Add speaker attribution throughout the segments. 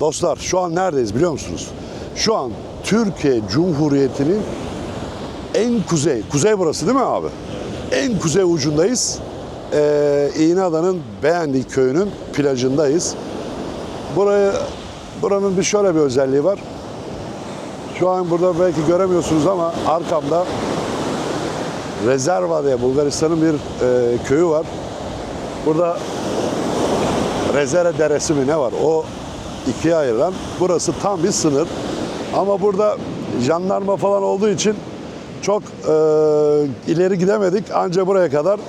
Speaker 1: Dostlar şu an neredeyiz biliyor musunuz? Şu an Türkiye Cumhuriyeti'nin en kuzey, kuzey burası değil mi abi? En kuzey ucundayız. Ee, İğneada'nın Beğendik köyünün plajındayız. Burayı, buranın bir şöyle bir özelliği var. Şu an burada belki göremiyorsunuz ama arkamda Rezerva diye Bulgaristan'ın bir e, köyü var. Burada Rezere Deresi mi ne var? O ikiye ayrılan. Burası tam bir sınır. Ama burada jandarma falan olduğu için çok e, ileri gidemedik. Anca buraya kadar.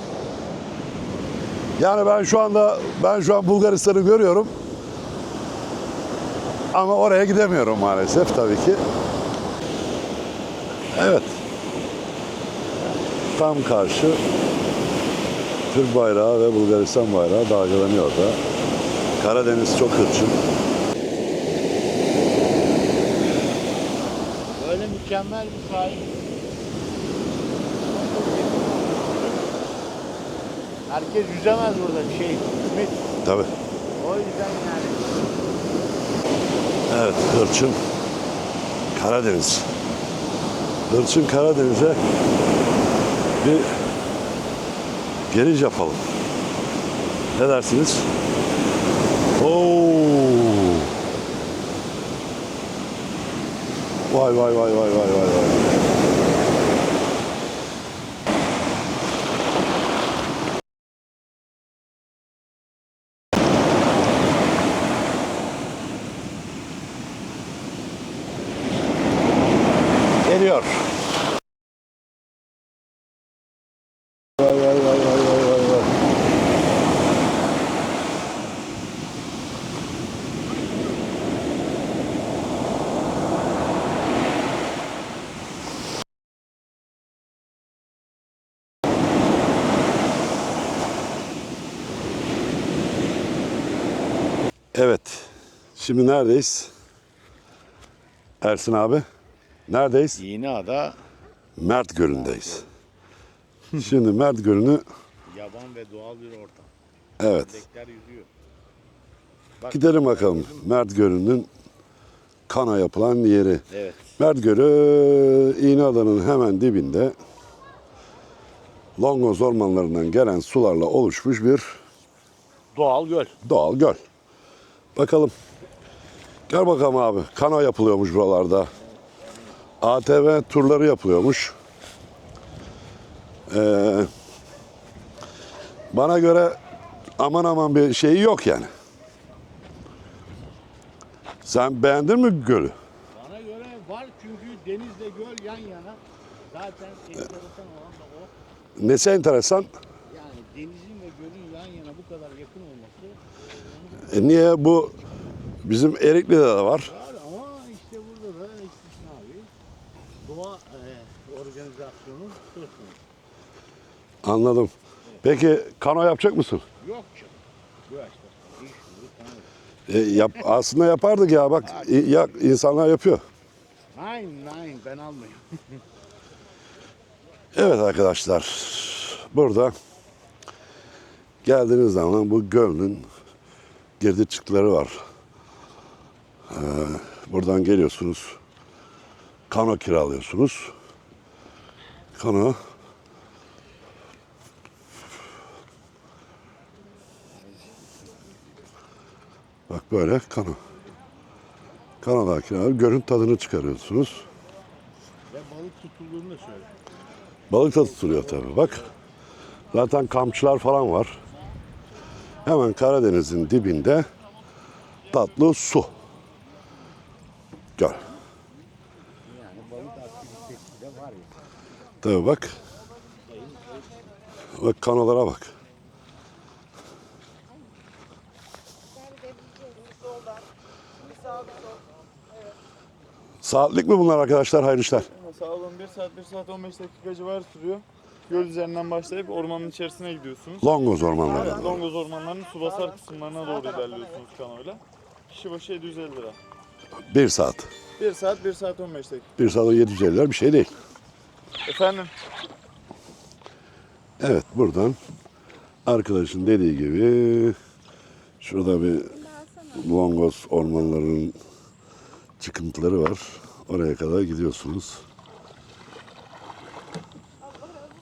Speaker 1: Yani ben şu anda ben şu an Bulgaristan'ı görüyorum. Ama oraya gidemiyorum maalesef tabii ki. Evet. Tam karşı Türk bayrağı ve Bulgaristan bayrağı dalgalanıyor da. Karadeniz çok hırçın.
Speaker 2: Böyle mükemmel bir sahil. Herkes yüzemez burada bir şey. Ümit.
Speaker 1: Tabii.
Speaker 2: O yüzden yani.
Speaker 1: Evet, hırçın Karadeniz. Hırçın Karadeniz'e bir geriz yapalım. Ne dersiniz? Oo. Vay vay vay vay vay vay vay. Geliyor. Vay vay vay vay vay vay vay. Evet. Şimdi neredeyiz? Ersin abi. Neredeyiz?
Speaker 2: İğneada
Speaker 1: Mert Gölü'ndeyiz. Şimdi Mert Gölü'nü
Speaker 2: yaban ve doğal bir ortam.
Speaker 1: evet
Speaker 2: Ördekler yüzüyor.
Speaker 1: gidelim bakalım Mert Gölü'nün kana yapılan yeri.
Speaker 2: Evet.
Speaker 1: Mert Gölü İğneada'nın hemen dibinde Longoz ormanlarından gelen sularla oluşmuş bir
Speaker 2: Doğal göl.
Speaker 1: doğal göl. Bakalım. Gel bakalım abi. Kana yapılıyormuş buralarda. ATV turları yapılıyormuş. Ee, bana göre aman aman bir şeyi yok yani. Sen beğendin mi gölü?
Speaker 2: Bana göre var çünkü denizle göl yan yana. Zaten enteresan olan da o.
Speaker 1: Nesi enteresan?
Speaker 2: Yani denizin ve gölün yan yana bu kadar yakın olması
Speaker 1: E niye bu bizim Erikli'de de var.
Speaker 2: var ama işte burada da istisnavi doğa e, organizasyonu söz konusu.
Speaker 1: Anladım. Peki kano yapacak mısın?
Speaker 2: Yok canım. Bu yaşta sonra iş yürü, tamam.
Speaker 1: E, yap, aslında yapardık ya bak i- ya, insanlar yapıyor.
Speaker 2: Nein, nein ben almayayım.
Speaker 1: Evet arkadaşlar burada geldiğiniz zaman bu gölün girdi çıktıları var. Ee, buradan geliyorsunuz. Kano kiralıyorsunuz. Kano Bak böyle kano. Kanoda kiralayıp gölün tadını çıkarıyorsunuz.
Speaker 2: Ve balık tutulduğunu da söyle.
Speaker 1: Balık da tutuluyor tabii bak. Zaten kampçılar falan var. Hemen Karadeniz'in dibinde tatlı su.
Speaker 2: Ya.
Speaker 1: Tabii bak. Bak kanolara bak. Saatlik mi bunlar arkadaşlar? Hayırlı işler.
Speaker 3: Sağ olun 1 saat 1 saat 15 dakika civarı sürüyor. Göl üzerinden başlayıp ormanın içerisine gidiyorsunuz.
Speaker 1: Longoz ormanları.
Speaker 3: Longoz ormanlarının su basar kısımlarına doğru ilerliyorsunuz kanoyla. Kişi başı 750 lira.
Speaker 1: Bir saat.
Speaker 3: 1 saat 1 saat 15 dakika.
Speaker 1: Bir saat 750 lira bir şey değil.
Speaker 3: Efendim
Speaker 1: Evet buradan arkadaşın dediği gibi şurada bir Longos ormanlarının çıkıntıları var. Oraya kadar gidiyorsunuz.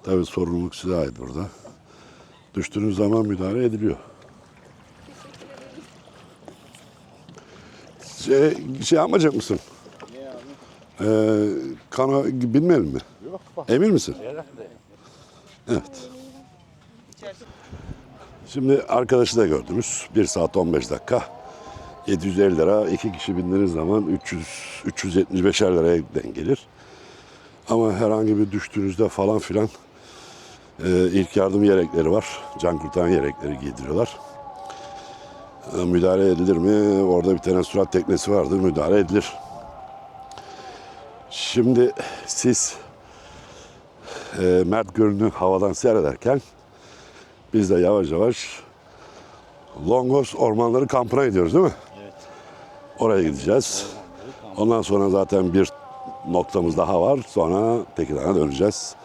Speaker 1: Tabii sorumluluk size ait burada. Düştüğünüz zaman müdahale ediliyor. Şey, şey yapmayacak mısın?
Speaker 2: Ne abi?
Speaker 1: Ee, kana binmeyelim mi?
Speaker 2: Yok bak.
Speaker 1: Emin misin? Evet. Şimdi arkadaşı da gördünüz. 1 saat 15 dakika. 750 lira. iki kişi bindiğiniz zaman 300 375'er liraya denk gelir. Ama herhangi bir düştüğünüzde falan filan e, ilk yardım yelekleri var. Can kurtaran yelekleri giydiriyorlar. E, müdahale edilir mi? Orada bir tane surat teknesi vardı. Müdahale edilir. Şimdi siz e, Mert Gölü'nü havadan seyrederken biz de yavaş yavaş Longos Ormanları kampına gidiyoruz değil mi?
Speaker 2: Evet.
Speaker 1: Oraya gideceğiz. Ondan sonra zaten bir noktamız daha var. Sonra Tekirdağ'a döneceğiz.